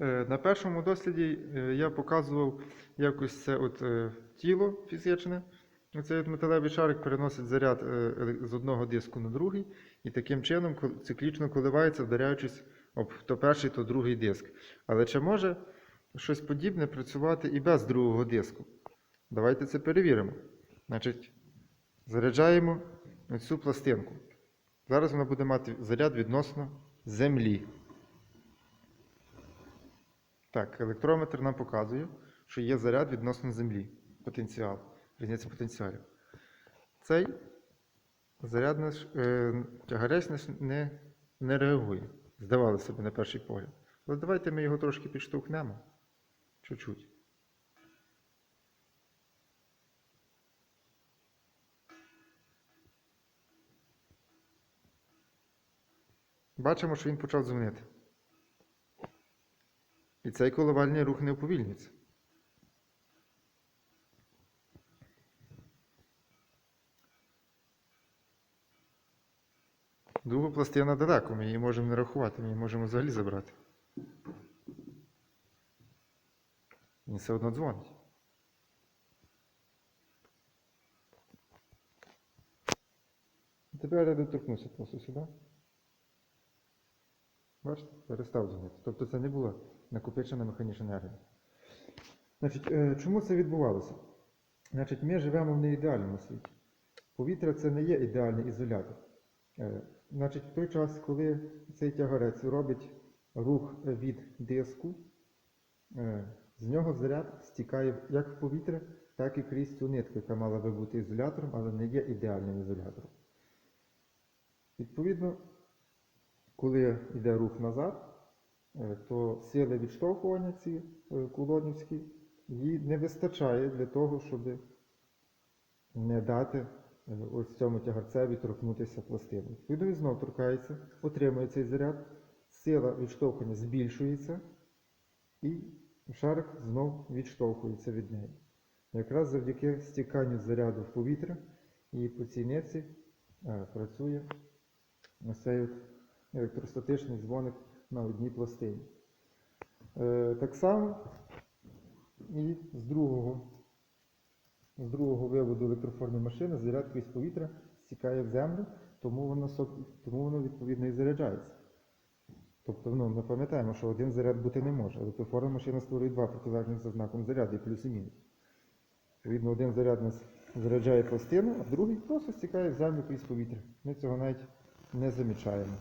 Е, На першому досліді е, я показував якось це от е, тіло фізичне. Цей от металевий шарик переносить заряд з одного диску на другий, і таким чином циклічно коливається, вдаряючись об то перший, то другий диск. Але чи може щось подібне працювати і без другого диску? Давайте це перевіримо. Значить, заряджаємо цю пластинку. Зараз вона буде мати заряд відносно землі. Так, електрометр нам показує, що є заряд відносно землі. Потенціал. Різниця потенціалів. Цей заряд наш, е, тягарець наш не, не реагує. Здавалося б на перший погляд. Але давайте ми його трошки підштовхнемо. Чуть-чуть. Бачимо, що він почав дзвонити. І цей коливальний рух не уповільнюється. Друга пластина далеко, ми її можемо не рахувати, ми її можемо взагалі забрати. Він все одно дзвонить. Тепер я доторкнуся просто сюди. Бачите, перестав дзвонити. Тобто це не була накопичена механічна енергія. Значить, е, чому це відбувалося? Значить, ми живемо в неідеальному світі. Повітря це не є ідеальний ізолятор. Е, Значить, в той час, коли цей тягарець робить рух від диску, е, з нього заряд стікає як в повітря, так і крізь цю нитку, яка мала би бути ізолятором, але не є ідеальним ізолятором. Відповідно, коли йде рух назад, то сили відштовхування ці е, кулонівські, їй не вистачає для того, щоб не дати е, ось цьому тягарцеві торкнутися пластини. Відповідно, знов торкається, отримує цей заряд, сила відштовхування збільшується, і шарик знов відштовхується від неї. Якраз завдяки стіканню заряду в повітря і по цій нитці е, працює ось цей от електростатичний дзвоник на одній пластині. Е, так само і з другого, з другого виводу електроформної машини заряд крізь повітря стікає в землю, тому воно, тому воно відповідно і заряджається. Тобто ну, ми пам'ятаємо, що один заряд бути не може. Електроформна машина створює два протилежних за знаком заряду, і плюс і мінус. Відповідно, один заряд нас заряджає пластину, а другий просто стікає в землю крізь повітря. Ми цього навіть не замічаємо.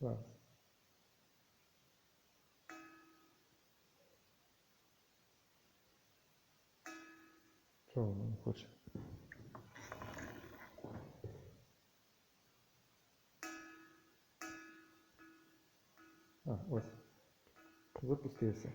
Зараз. Чого не хоче? А, ось. Запустився.